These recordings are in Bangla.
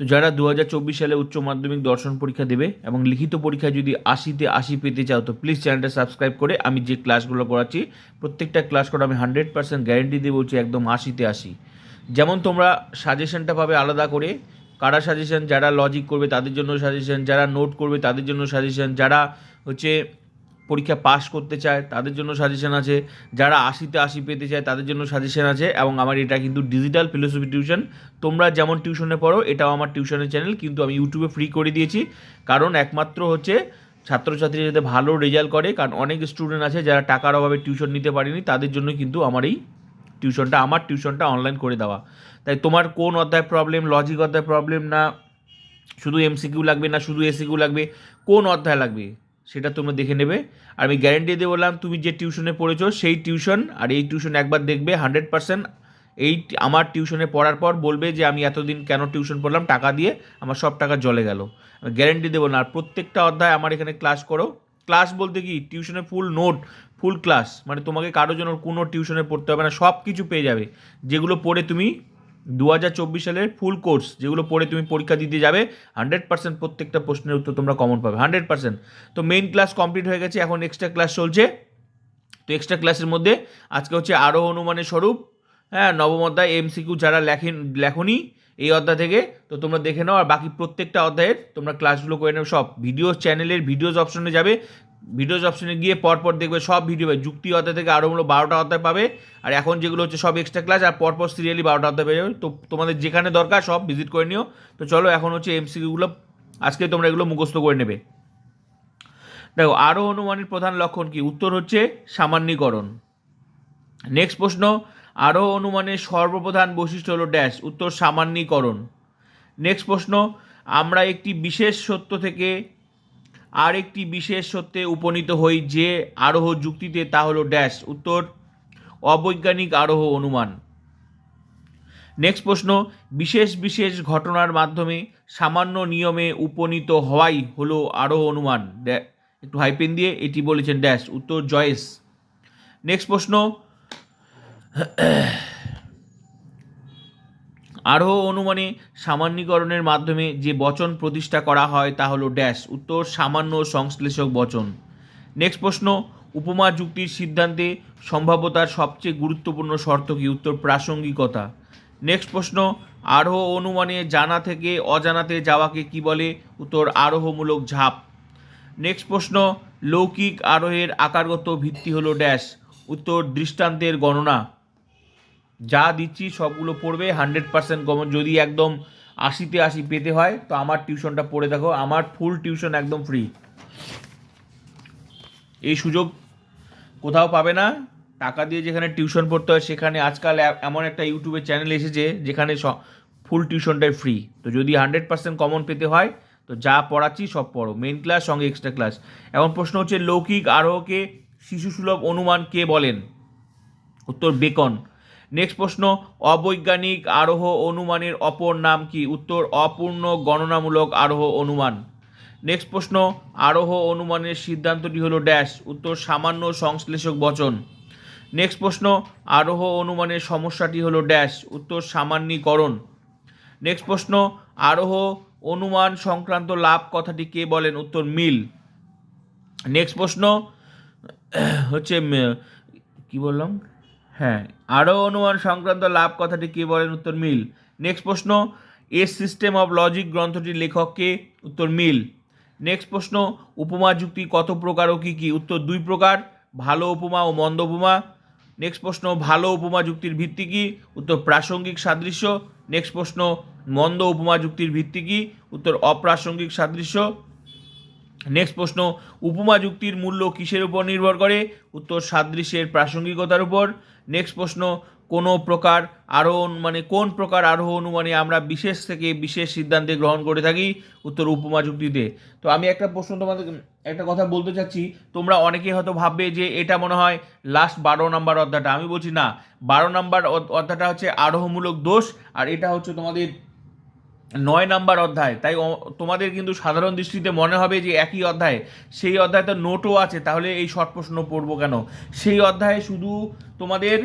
তো যারা দু হাজার চব্বিশ সালে উচ্চ মাধ্যমিক দর্শন পরীক্ষা দেবে এবং লিখিত পরীক্ষায় যদি আশিতে আশি পেতে চাও, তো প্লিজ চ্যানেলটা সাবস্ক্রাইব করে আমি যে ক্লাসগুলো করাচ্ছি প্রত্যেকটা ক্লাস করে আমি হান্ড্রেড পার্সেন্ট গ্যারেন্টি দিয়ে বলছি একদম আশিতে আশি। যেমন তোমরা সাজেশনটা পাবে আলাদা করে, কারা সাজেশন যারা লজিক করবে তাদের জন্য সাজেশন যারা নোট করবে তাদের জন্য সাজেশন যারা হচ্ছে পরীক্ষা পাস করতে চায়, তাদের জন্য সাজেশন আছে। যারা আশিতে আশি পেতে চায়, তাদের জন্য সাজেশন আছে এবং আমার এটা কিন্তু ডিজিটাল ফিলোসফি টিউশন তোমরা যেমন টিউশনে পড়ো, এটাও আমার টিউশনের চ্যানেল কিন্তু আমি ইউটিউবে ফ্রি করে দিয়েছি। কারণ একমাত্র হচ্ছে ছাত্রছাত্রী যাতে ভালো রেজাল্ট করে, কারণ অনেক স্টুডেন্ট আছে যারা টাকার অভাবে টিউশন নিতে পারেনি, তাদের জন্য কিন্তু আমার এই টিউশনটা আমার টিউশনটা অনলাইন করে দেওয়া। তাই তোমার কোন অধ্যায় প্রবলেম লজিক অধ্যায় প্রবলেম না? শুধু এমসিকিউ লাগবে না, শুধু এসিকিউ লাগবে? কোন অধ্যায় লাগবে? সেটা তোমরা দেখে নেবে। আর আমি গ্যারেন্টি দিয়ে বললাম, তুমি যে টিউশনে পড়েছো, সেই টিউশন আর এই টিউশন একবার দেখবে হান্ড্রেড পার্সেন্ট এই আমার টিউশনে পড়ার পর বলবে যে, আমি এতদিন কেন টিউশন পড়লাম? টাকা দিয়ে আমার সব টাকা জলে গেল। আমি গ্যারেন্টি দেবো না আর প্রত্যেকটা অধ্যায় আমার এখানে ক্লাস করো। ক্লাস বলতে কি? টিউশনে ফুল নোট ফুল ক্লাস মানে তোমাকে কারোর জন্য কোনো টিউশনে পড়তে হবে না সব কিছু পেয়ে যাবে। যেগুলো পড়ে তুমি দু হাজার চব্বিশ সালের ফুল কোর্স যেগুলো পড়ে তুমি পরীক্ষা দিতে যাবে হান্ড্রেড পার্সেন্ট প্রত্যেকটা প্রশ্নের উত্তর তোমরা কমন পাবে হান্ড্রেড পার্সেন্ট তো মেইন ক্লাস কমপ্লিট হয়ে গেছে, এখন এক্সট্রা ক্লাস চলছে। তো এক্সট্রা ক্লাসের মধ্যে আজকে হচ্ছে আরও অনুমানের স্বরূপ হ্যাঁ নবম অধ্যায় এমসিকিউ যারা লেখেন, লেখনি এই অধ্যায় থেকে, তো তোমরা দেখে নাও, আর বাকি প্রত্যেকটা অধ্যায়ের তোমরা ক্লাসগুলো করে নাও, সব। ভিডিও চ্যানেলের ভিডিওস অপশনে যাবে ভিডিওস অপশনে গিয়ে পরপর দেখবে সব ভিডিও পাবে। যুক্তি অধ্যায় থেকে আরও হলো বারোটা অধ্যায় পাবে। আর এখন যেগুলো হচ্ছে সব এক্সট্রা ক্লাস আর পরপর সিরিয়ালি বারোটা অধ্যায় পেয়ে যাবে তো তোমাদের যেখানে দরকার সব ভিজিট করে নিও। তো চলো এখন হচ্ছে এমসিকিউগুলো আজকে তোমরা এগুলো মুখস্থ করে নেবে। দেখো আরও অনুমানের প্রধান লক্ষণ কি? উত্তর হচ্ছে সামান্যীকরণ। নেক্সট প্রশ্ন আরও অনুমানের সর্বপ্রধান বৈশিষ্ট্য হলো ড্যাশ উত্তর সামান্যীকরণ। নেক্সট প্রশ্ন, আমরা একটি বিশেষ সত্য থেকে আর একটি বিশেষ সত্যে উপনীত হই যে আরোহ যুক্তিতে তা হলো ড্যাশ উত্তর, অবৈজ্ঞানিক আরোহ অনুমান। নেক্সট প্রশ্ন, বিশেষ বিশেষ ঘটনার মাধ্যমে সামান্য নিয়মে উপনীত হওয়াই হলো আরোহ অনুমান। একটু হাইপেন দিয়ে এটি বলেছেন ড্যাশ উত্তর, জয়েস। নেক্সট প্রশ্ন আরোহ অনুমানে সামান্যীকরণের মাধ্যমে যে বচন প্রতিষ্ঠা করা হয় তা হলো ড্যাশ। উত্তর, সামান্য সংশ্লেষক বচন। নেক্সট প্রশ্ন, উপমা যুক্তির সিদ্ধান্তে সম্ভাব্যতার সবচেয়ে গুরুত্বপূর্ণ শর্ত কি? উত্তর, প্রাসঙ্গিকতা। নেক্সট প্রশ্ন, আরোহ অনুমানে জানা থেকে অজানাতে যাওয়াকে কি বলে? উত্তর, আরোহমূলক ঝাঁপ। নেক্সট প্রশ্ন, লৌকিক আরোহের আকারগত ভিত্তি হলো ড্যাশ। উত্তর, দৃষ্টান্তের গণনা। যা দিচ্ছি সবগুলো পড়বে হান্ড্রেড পার্সেন্ট কমন যদি একদম আশিতে আশি পেতে হয়, তো আমার টিউশনটা পড়ে দেখো, আমার ফুল টিউশন একদম ফ্রি এই সুযোগ কোথাও পাবে না। টাকা দিয়ে যেখানে টিউশন পড়তে হয়, সেখানে আজকাল এমন একটা ইউটিউবের চ্যানেল এসেছে, যেখানে ফুল টিউশনটাই ফ্রি তো যদি হান্ড্রেড পার্সেন্ট কমন পেতে হয়, তো যা পড়াচ্ছি সব পড়ো। মেন ক্লাস সঙ্গে এক্সট্রা ক্লাস এখন প্রশ্ন হচ্ছে, লৌকিক আরোহকে শিশুসুলভ অনুমান কে বলেন? উত্তর, বেকন। নেক্সট প্রশ্ন, অবৈজ্ঞানিক আরোহ অনুমানের অপর নাম কি? উত্তর, অপূর্ণ গণনামূলক আরোহ অনুমান। নেক্সট প্রশ্ন, আরোহ অনুমানের সিদ্ধান্তটি হলো ড্যাশ। উত্তর, সামান্য সংশ্লেষক বচন। নেক্সট প্রশ্ন, আরোহ অনুমানের সমস্যাটি হলো ড্যাশ। উত্তর, সামান্যীকরণ। নেক্সট প্রশ্ন, আরোহ অনুমান সংক্রান্ত লাভ কথাটি কে বলেন? উত্তর, মিল। নেক্সট প্রশ্ন, হচ্ছে, কি বললাম? হ্যাঁ আরও অনুমান সংক্রান্ত লাভ কথাটি কে বলেন? উত্তর মিল। নেক্সট প্রশ্ন, এ সিস্টেম অফ লজিক গ্রন্থটির লেখককে উত্তর মিল। নেক্সট প্রশ্ন, উপমা যুক্তি কত প্রকার ও কী কী? উত্তর দুই প্রকার, ভালো উপমা ও মন্দ উপমা। নেক্সট প্রশ্ন, ভালো উপমা যুক্তির ভিত্তি কী? উত্তর প্রাসঙ্গিক সাদৃশ্য। নেক্সট প্রশ্ন, মন্দ উপমা যুক্তির ভিত্তি কী? উত্তর অপ্রাসঙ্গিক সাদৃশ্য। নেক্সট প্রশ্ন, উপমা যুক্তির মূল্য কিসের উপর নির্ভর করে? উত্তর, সাদৃশ্যের প্রাসঙ্গিকতার উপর। নেক্সট প্রশ্ন, কোনো প্রকার আরোহণ মানে কোন প্রকার আরোহ অনুমানে আমরা বিশেষ থেকে বিশেষ সিদ্ধান্তে গ্রহণ করে থাকি? উত্তর, উপমা যুক্তিতে। তো আমি একটা প্রশ্ন তোমাদের, একটা কথা বলতে চাচ্ছি। তোমরা অনেকেই হয়তো ভাববে যে এটা মনে হয় লাস্ট বারো নাম্বার অধ্যায়টা। আমি বলছি না, বারো নাম্বার অধ্- অধ্যায়টা হচ্ছে আরোহমূলক দোষ, আর এটা হচ্ছে তোমাদের নয় নাম্বার অধ্যায়, তাই তোমাদের কিন্তু সাধারণ দৃষ্টিতে মনে হবে যে একই অধ্যায়, সেই অধ্যায় তো নোটও আছে, তাহলে এই শর্ট প্রশ্ন পড়ব কেন? সেই অধ্যায়ে শুধু তোমাদের,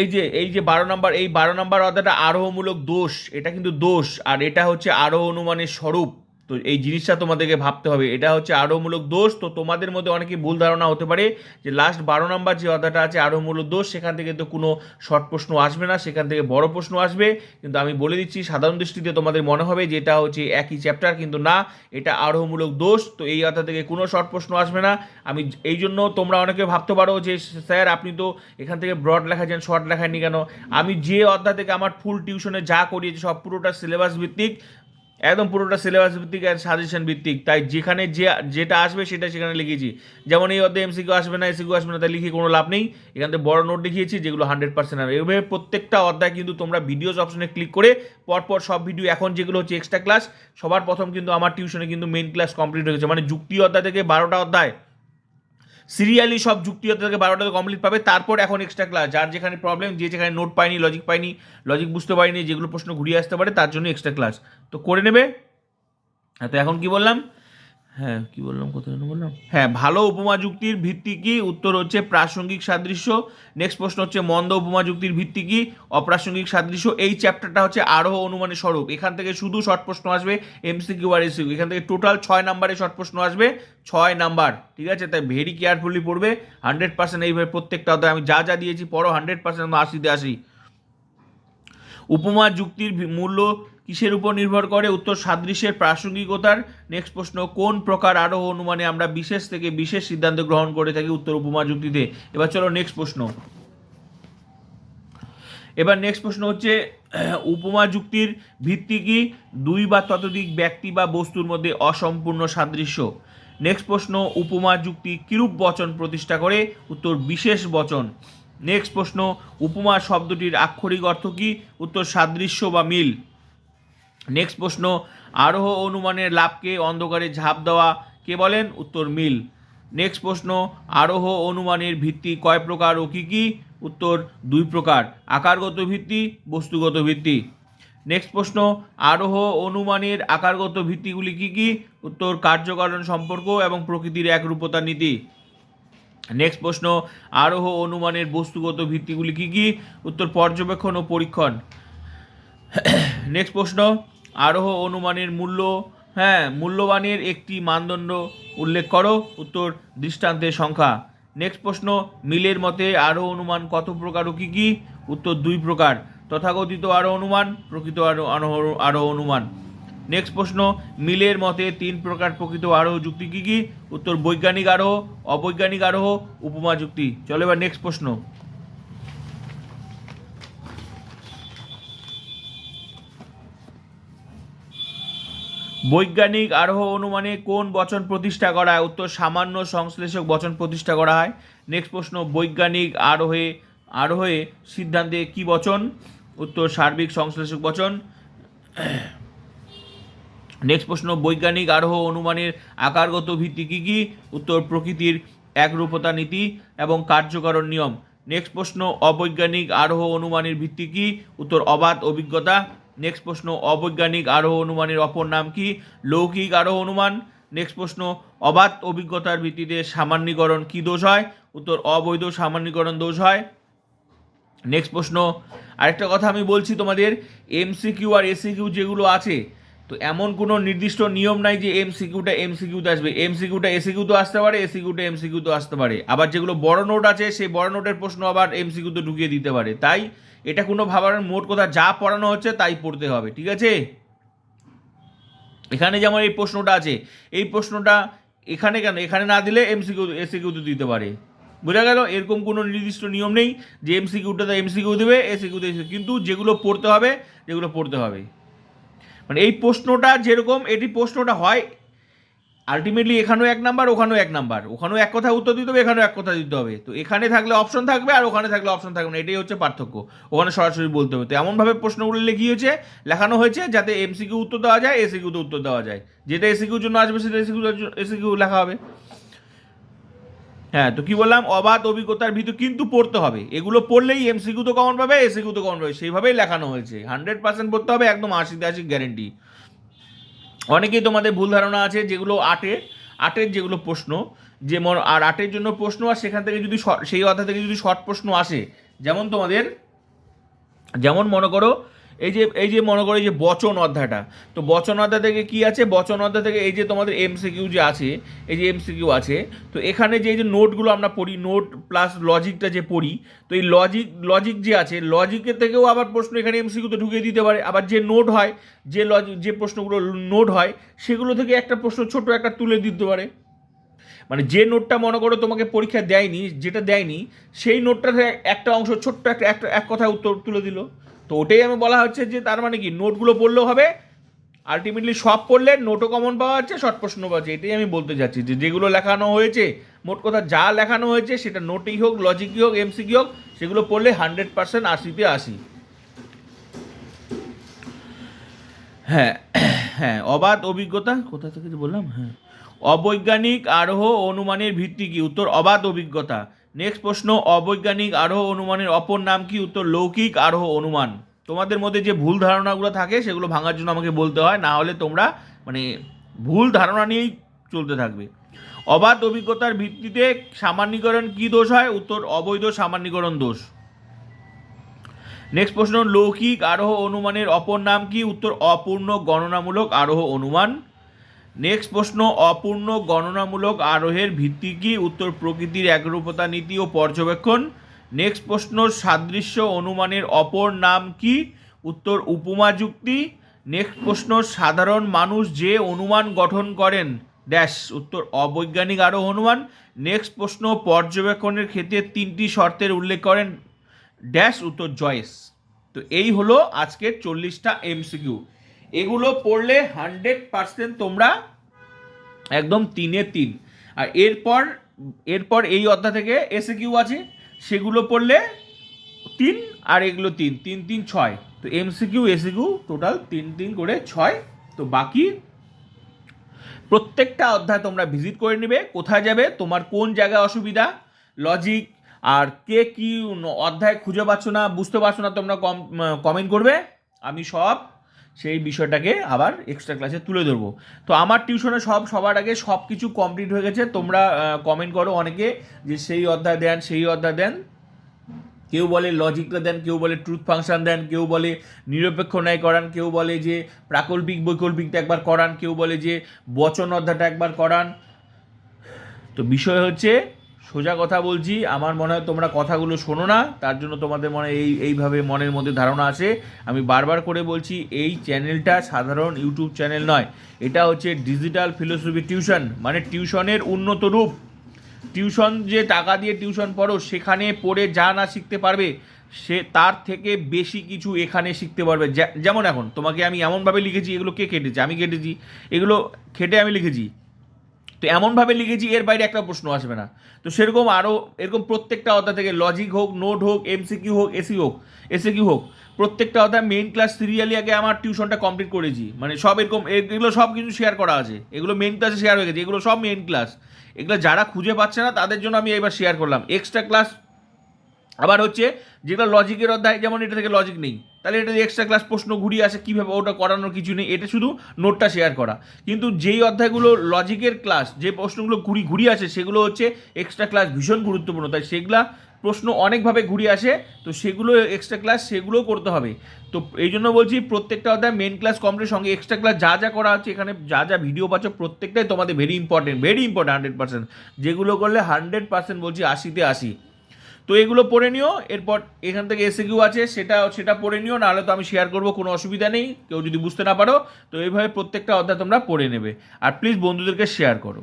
এই যে এই যে বারো নম্বর, এই বারো নম্বর অধ্যায়টা আরোহমূলক দোষ, এটা কিন্তু দোষ, আর এটা হচ্ছে আরোহ অনুমানের স্বরূপ। তো এই জিনিসটা তোমাদেরকে ভাবতে হবে। এটা হচ্ছে আরোহমূলক দোষ। তো তোমাদের মধ্যে অনেকে ভুল ধারণা হতে পারে যে লাস্ট বারো নম্বর যে অধ্যায়টা আছে, আরোহমূলক দোষ, সেখান থেকে তো কোনো শর্ট প্রশ্ন আসবে না, সেখান থেকে বড় প্রশ্ন আসবে। কিন্তু আমি বলে দিচ্ছি, সাধারণ দৃষ্টিতে তোমাদের মনে হবে যে এটা হচ্ছে একই চ্যাপ্টার কিন্তু না, এটা আরোহমূলক দোষ। তো এই অধ্যায় থেকে কোনো শর্ট প্রশ্ন আসবে না। আমি এই জন্য তোমরা অনেকে ভাবতে পারো যে, স্যার আপনি তো এখান থেকে ব্রড লেখাছেন শর্ট লেখাননি কেন? আমি যে অধ্যায় থেকে আমার ফুল টিউশনে যা করিয়েছি, সব পুরোটা সিলেবাস ভিত্তিক। একদম পুরোটা সিলেবাস ভিত্তিক আর সাজেশন ভিত্তিক। তাই যেখানে যে, যেটা আসবে সেটা সেখানে লিখেছি। যেমন এই অধ্যায়ে এমসিকিউ আসবে না এসিকিউ আসবে না, তাই লিখে কোনো লাভ নেই। এখান থেকে বড় নোট লিখিয়েছি যেগুলো হান্ড্রেড পার্সেন্ট হবে এভাবে প্রত্যেকটা অধ্যায় কিন্তু তোমরা ভিডিওস অপশনে ক্লিক করে পরপর সব ভিডিও এখন যেগুলো হচ্ছে এক্সট্রা ক্লাস সবার প্রথম কিন্তু আমার টিউশনে কিন্তু মেন ক্লাস কমপ্লিট হয়েছে মানে যুক্তি অধ্যায় থেকে বারোটা অধ্যায় সিরিয়ালি সব যুক্তি থেকে বারোটাতে কমপ্লিট পাবে। তারপর এখন এক্সট্রা ক্লাস যার যেখানে প্রবলেম যে যেখানে নোট পায়নি লজিক পায়নি লজিক বুঝতে পারিনি, যেগুলো প্রশ্ন ঘুরিয়ে আসতে পারে, তার জন্য এক্সট্রা ক্লাস তো করে নেবে। তো এখন কি বললাম? হ্যাঁ কি বললাম কোথায় বললাম? হ্যাঁ ভালো উপমা যুক্তির ভিত্তি কি? উত্তর হচ্ছে প্রাসঙ্গিক সাদৃশ্য। নেক্সট প্রশ্ন হচ্ছে, মন্দ উপমা যুক্তির ভিত্তি কি? অপ্রাসঙ্গিক সাদৃশ্য, এই চ্যাপ্টারটা হচ্ছে আরোহ অনুমানের স্বরূপ। এখান থেকে শুধু শর্ট প্রশ্ন আসবে এমসিকিউ আর এসিকিউ এখান থেকে টোটাল ছয় নাম্বারে শর্ট প্রশ্ন আসবে, ছয় নাম্বার ঠিক আছে? তাই ভেরি কেয়ারফুলি পড়বে। হান্ড্রেড পার্সেন্ট এইভাবে প্রত্যেকটা আমি যা যা দিয়েছি, পড়ো হান্ড্রেড পার্সেন্ট আশিতে আসি। উপমা যুক্তির মূল্য কিসের উপর নির্ভর করে? উত্তর সাদৃশ্যের প্রাসঙ্গিকতার নেক্সট প্রশ্ন, কোন প্রকার আরোহ অনুমানে আমরা বিশেষ থেকে বিশেষ সিদ্ধান্ত গ্রহণ করে থাকি উত্তর উপমা যুক্তিতে? এবার চলো নেক্সট প্রশ্ন। এবার নেক্সট প্রশ্ন হচ্ছে, উপমা যুক্তির ভিত্তি কি? দুই বা ততোধিক ব্যক্তি বা বস্তুর মধ্যে অসম্পূর্ণ সাদৃশ্য। নেক্সট প্রশ্ন, উপমা যুক্তি কিরূপ বচন প্রতিষ্ঠা করে? উত্তর, বিশেষ বচন। নেক্সট প্রশ্ন, উপমা শব্দটির আক্ষরিক অর্থ কি? উত্তর, সাদৃশ্য বা মিল। নেক্সট প্রশ্ন, আরোহ অনুমানের লাভকে অন্ধকারে ঝাঁপ দেওয়া কে বলেন? উত্তর, মিল। নেক্সট প্রশ্ন, আরোহ অনুমানের ভিত্তি কয় প্রকার ও কী কী? উত্তর, দুই প্রকার, আকারগত ভিত্তি, বস্তুগত ভিত্তি। নেক্সট প্রশ্ন, আরোহ অনুমানের আকারগত ভিত্তিগুলি কী কী? উত্তর, কার্যকারণ সম্পর্ক এবং প্রকৃতির একরূপতার নীতি। নেক্সট প্রশ্ন, আরোহ অনুমানের বস্তুগত ভিত্তিগুলি কী কী? উত্তর, পর্যবেক্ষণ ও পরীক্ষণ। নেক্সট প্রশ্ন আরোহ অনুমানের মূল্য হ্যাঁ মূল্যবানের একটি মানদণ্ড উল্লেখ করো। উত্তর, দৃষ্টান্তের সংখ্যা। নেক্সট প্রশ্ন, মিলের মতে আরোহ অনুমান কত প্রকার ও কী কী? উত্তর, দুই প্রকার। তথাকথিত আরও অনুমান, প্রকৃত আরও আরো- আরও অনুমান। নেক্সট প্রশ্ন, মিলের মতে তিন প্রকার প্রকৃত আরোহ যুক্তি কী কী? উত্তর, বৈজ্ঞানিক আরোহ, অবৈজ্ঞানিক আরোহ, উপমা যুক্তি। চলো এবার নেক্সট প্রশ্ন। বৈজ্ঞানিক আরোহ অনুমানে কোন বচন প্রতিষ্ঠা করা হয়? উত্তর, সামান্য সংশ্লেষক বচন প্রতিষ্ঠা করা হয়। নেক্সট প্রশ্ন, বৈজ্ঞানিক আরোহে আরোহে সিদ্ধান্তে কি বচন? উত্তর, সার্বিক সংশ্লেষক বচন। নেক্সট প্রশ্ন, বৈজ্ঞানিক আরোহ অনুমানের আকারগত ভিত্তি কী কী? উত্তর, প্রকৃতির একরূপতা নীতি এবং কার্যকরণ নিয়ম। নেক্সট প্রশ্ন, অবৈজ্ঞানিক আরোহ অনুমানের ভিত্তি কী? উত্তর, অবাধ অভিজ্ঞতা। নেক্সট প্রশ্ন, অবৈজ্ঞানিক আরোহ অনুমানের অপর নাম কি? লৌকিক আরোহ অনুমান। নেক্সট প্রশ্ন, অবাধ অভিজ্ঞতার ভিত্তিতে সামান্যীকরণ কি দোষ হয়? উত্তর, অবৈধ সামান্যীকরণ দোষ হয়। নেক্সট প্রশ্ন, আরেকটা কথা আমি বলছি তোমাদের এমসিকিউ আর এসিকিউ যেগুলো আছে তো এমন কোনো নির্দিষ্ট নিয়ম নাই যে এম এমসিকিউটা এমসিকিউতে আসবে। এমসিকিউটা এসিকিউতে আসতে পারে এসিকিউটা এমসিকিউতে আসতে পারে। আবার যেগুলো বড় নোট আছে, সেই বড় নোটের প্রশ্ন আবার এমসিকিউতে ঢুকিয়ে দিতে পারে। তাই এটা কোনো ভাবার মোট কথা, যা পড়ানো হচ্ছে তাই পড়তে হবে, ঠিক আছে? এখানে যেমন এই প্রশ্নটা আছে, এই প্রশ্নটা এখানে কেন? এখানে না দিলে এম এমসিকিউ এসিকিউতে দিতে পারে। বোঝা গেল? এরকম কোনো নির্দিষ্ট নিয়ম নেই যে এমসিকিউটাতে এমসিকিউ দেবে এসিকিউতে কিন্তু যেগুলো পড়তে হবে, যেগুলো পড়তে হবে। মানে এই প্রশ্নটা যেরকম, এটি প্রশ্নটা হয় আলটিমেটলি এখানেও এক নাম্বার ওখানেও এক নাম্বার ওখানেও এক কথা উত্তর দিতে হবে, এখানেও এক কথা দিতে হবে। তো এখানে থাকলে অপশন থাকবে আর ওখানে থাকলে অপশন থাকবে না, এটাই হচ্ছে পার্থক্য। ওখানে সরাসরি বলতে হবে। তো এমনভাবে প্রশ্নগুলো লিখিয়েছে, লেখানো হয়েছে যাতে এমসিকিউ উত্তর দেওয়া যায় এসিকিউতে উত্তর দেওয়া যায়। যেটা এসিকিউর জন্য আসবে, সেটা এসিকিউ এসিকিউ লেখা হবে। হ্যাঁ তো কি বললাম? অবাধ অভিজ্ঞতার ভিতর কিন্তু পড়তে হবে। এগুলো পড়লেই এমসিকিউ তো কমন পাবে এসিকিউ তো কমন পাবে। সেইভাবেই লেখানো হয়েছে। হান্ড্রেড পার্সেন্ট পড়তে হবে, একদম আশিতে আশি গ্যারেন্টি অনেকেই তোমাদের ভুল ধারণা আছে, যেগুলো আটের আটের যেগুলো প্রশ্ন, যেমন আর আটের জন্য প্রশ্ন, আর সেখান থেকে যদি সেই অধ্যায় থেকে যদি শর্ট প্রশ্ন আসে, যেমন তোমাদের যেমন মনে করো এই যে এই যে মনে করো এই যে বচন অধ্যায়টা, তো বচন অধ্যায় থেকে কি আছে? বচন অধ্যায় থেকে এই যে তোমাদের এমসিকিউ যে আছে, এই যে এমসিকিউ আছে, তো এখানে যে, এই যে নোটগুলো আমরা পড়ি, নোট প্লাস লজিকটা যে পড়ি, তো এই লজিক লজিক যে আছে, লজিকের থেকেও আবার প্রশ্ন এখানে এমসিকিউতে ঢুকিয়ে দিতে পারে। আবার যে নোট হয়, যে লজিক যে প্রশ্নগুলো নোট হয়, সেগুলো থেকে একটা প্রশ্ন ছোট একটা তুলে দিতে পারে। মানে যে নোটটা মনে করো তোমাকে পরীক্ষা দেয়নি, যেটা দেয়নি, সেই নোটটা একটা অংশ ছোট্ট একটা একটা, এক কথায় উত্তর তুলে দিল। তো ওটাই আমি বলা হচ্ছে যে তার মানে কি? নোটগুলো পড়লেও হবে আলটিমেটলি সব পড়লে নোটও কমন পাওয়া যাচ্ছে শর্ট প্রশ্ন পাওয়া যাচ্ছে। এটাই আমি বলতে চাচ্ছি যে যেগুলো লেখানো হয়েছে, মোট কথা যা লেখানো হয়েছে, সেটা নোটেই হোক লজিকই হোক এমসিকি হোক, সেগুলো পড়লে হান্ড্রেড পার্সেন্ট আশিতে আশি। হ্যাঁ হ্যাঁ অবাধ অভিজ্ঞতা, কোথা থেকে বললাম? হ্যাঁ। অবৈজ্ঞানিক আরোহ অনুমানের ভিত্তি কি? উত্তর, অবাধ অভিজ্ঞতা। নেক্সট প্রশ্ন, অবৈজ্ঞানিক আরোহ অনুমানের অপর নাম কি? উত্তর, লৌকিক আরোহ অনুমান। তোমাদের মধ্যে যে ভুল ধারণাগুলো থাকে, সেগুলো ভাঙার জন্য আমাকে বলতে হয়, না হলে তোমরা মানে ভুল ধারণা নিয়েই চলতে থাকবে। অবাধ অভিজ্ঞতার ভিত্তিতে সামান্যীকরণ কি দোষ হয়? উত্তর, অবৈধ সামান্যীকরণ দোষ। নেক্সট প্রশ্ন, লৌকিক আরোহ অনুমানের অপর নাম কি? উত্তর, অপূর্ণ গণনামূলক আরোহ অনুমান। নেক্সট প্রশ্ন, অপূর্ণ গণনামূলক আরোহের ভিত্তি কি? উত্তর, প্রকৃতির একরূপতা নীতি ও পর্যবেক্ষণ। নেক্সট প্রশ্ন সাদৃশ্য অনুমানের অপর নাম কি? উত্তর, উপমা যুক্তি। নেক্সট প্রশ্ন সাধারণ মানুষ যে অনুমান গঠন করেন, ড্যাশ, উত্তর, অবৈজ্ঞানিক আরোহ অনুমান। নেক্সট প্রশ্ন, পর্যবেক্ষণের ক্ষেত্রে তিনটি শর্তের উল্লেখ করেন, ড্যাশ, উত্তর, জয়েস। তো এই হলো আজকের চল্লিশটা এমসিকিউ। এগুলো পড়লে হান্ড্রেড পার্সেন্ট তোমরা একদম তিনে তিন। আর এরপর এরপর এই অধ্যায় থেকে এসে কিউ আছে? সেগুলো পড়লে তিন আর এগুলো তিন তিন তিন, ছয়। তো এমসিকিউ, এসিকিউ টোটাল তিন তিন করে ছয়। তো বাকি প্রত্যেকটা অধ্যায় তোমরা ভিজিট করে নেবে, কোথায় যাবে, তোমার কোন জায়গায় অসুবিধা, লজিক, আর কে কি অধ্যায় খুঁজে পাচ্ছ না, বুঝতে পারছ না, তোমরা কম কমেন্ট করবে। আমি সব সেই বিষয়টাকে আবার এক্সট্রা ক্লাসে তুলে ধরবো। তো আমার টিউশনে সব, সবার আগে সব কিছু কমপ্লিট হয়ে গেছে। তোমরা কমেন্ট করো অনেকে যে সেই অধ্যায় দেন, সেই অধ্যায় দেন। কেউ বলে লজিকটা দেন, কেউ বলে ট্রুথ ফাংশন দেন, কেউ বলে নিরপেক্ষ ন্যায় করান, কেউ বলে যে প্রাকল্পিক বৈকল্পিকটা একবার করান, কেউ বলে যে বচন অধ্যায়টা একবার করান। তো বিষয় হচ্ছে সোজা কথা বলছি, আমার মনে হয় তোমরা কথাগুলো শোনো না, তার জন্য তোমাদের মনে এই, এইভাবে মনের মধ্যে ধারণা আসে আমি বারবার করে বলছি, এই চ্যানেলটা সাধারণ ইউটিউব চ্যানেল নয়, এটা হচ্ছে ডিজিটাল ফিলোসফি টিউশন মানে টিউশনের উন্নত রূপ। টিউশন যে টাকা দিয়ে টিউশন পড়ো, সেখানে পড়ে যা না শিখতে পারবে, সে তার থেকে বেশি কিছু এখানে শিখতে পারবে। যেমন এখন, তোমাকে আমি এমনভাবে লিখেছি, এগুলো কে কেটেছে? আমি কেটেছি। এগুলো খেটে আমি লিখেছি। তো এমনভাবে লিখেছি, এর বাইরে একটা প্রশ্ন আসবে না। তো সেরকম আরও এরকম প্রত্যেকটা অধ্যায় থেকে লজিক হোক নোট হোক এমসিকিউ হোক এসি হোক এসে কিউ হোক, প্রত্যেকটা অধ্যায় মেইন ক্লাস সিরিয়ালি আগে আমার টিউশনটা কমপ্লিট করেছি। মানে সব এরকম, এগুলো সব কিছু শেয়ার করা আছে। এগুলো মেইন ক্লাসে শেয়ার হয়ে গেছে, এগুলো সব মেইন ক্লাস এগুলো যারা খুঁজে পাচ্ছে না, তাদের জন্য আমি এবার শেয়ার করলাম। এক্সট্রা ক্লাস আবার হচ্ছে যেটা লজিকের অধ্যায়, যেমন এটা থেকে লজিক নেই। তাহলে এটা এক্সট্রা ক্লাস প্রশ্ন ঘুরিয়ে আসে কীভাবে ওটা করানোর কিছু নেই, এটা শুধু নোটটা শেয়ার করা। কিন্তু যেই অধ্যায়গুলো লজিকের ক্লাস যে প্রশ্নগুলো ঘুরি, ঘুরিয়ে আসে, সেগুলো হচ্ছে এক্সট্রা ক্লাস ভীষণ গুরুত্বপূর্ণ। তাই সেগুলা প্রশ্ন অনেকভাবে ঘুরিয়ে আসে, তো সেগুলো এক্সট্রা ক্লাস সেগুলোও করতে হবে। তো এই জন্য বলছি প্রত্যেকটা অধ্যায় মেন ক্লাস কমপ্লিট সঙ্গে এক্সট্রা ক্লাস যা যা করা হচ্ছে এখানে যা যা ভিডিও পাচ্ছ, প্রত্যেকটাই তোমাদের very important very important hundred percent যেগুলো করলে হান্ড্রেড পার্সেন্ট বলছি আশিতে আশি। তো এগুলো পড়ে নিও, এরপর এখান থেকে এসে কিউ আছে, সেটা সেটা পড়ে নিও, নাহলে তো আমি শেয়ার করব, কোনো অসুবিধা নেই, কেউ যদি বুঝতে না পারো, তো এইভাবে প্রত্যেকটা অধ্যায় তোমরা পড়ে নেবে। আর প্লিজ বন্ধুদেরকে শেয়ার করো।